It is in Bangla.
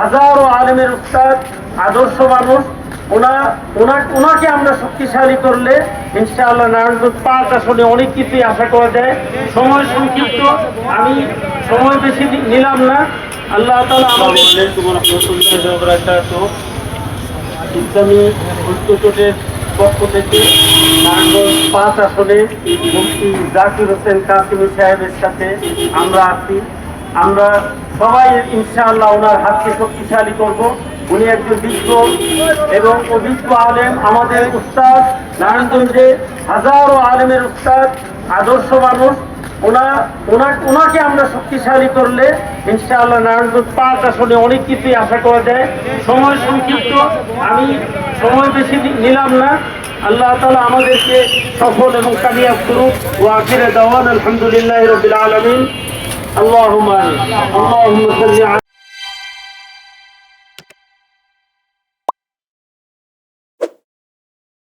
হাজারো আলেমের উস্তাদ, আদর্শ মানুষ, ওনা ওনা, ওনাকে আমরা শক্তিশালী করলে ইনশাআল্লাহ নারায়ণগঞ্জ পাঁচ আসনে অনেক কিছুই আশা করা যায়। সময় সংক্ষিপ্ত, আমি সময় বেশি নিলাম না। আল্লাহ তালা ইসলামী ঐক্যজোটের পক্ষ থেকে নারায়ণগঞ্জ পাঁচ আসনে মুফতি জাকির হোসেন কাসিমি সাহেবের সাথে আমরা আছি। আমরা সবাই ইনশাআল্লাহ ওনার হাতকে শক্তিশালী করব। উনি একজন বিজ্ঞ এবং অভিজ্ঞ আলেম, আমাদের উস্তাদ নারায়ণগঞ্জে হাজারো আলেমের উস্তাদ, আদর্শ মানুষ। ওনা ওনা, ওনাকে আমরা শক্তিশালী করলে ইনশাআল্লাহ নারায়ণগঞ্জ পাঁচ আসনে অনেক কিছুই আশা করা যায়। সময় সংক্ষিপ্ত, আমি সময় বেশি নিলাম না। আল্লাহ তালা আমাদেরকে সফল এবং কামিয়াব করুক। ও আখিরে দেওয়ান আলহামদুলিল্লাহ রবিল আলমিন। اللهم اللهم صل على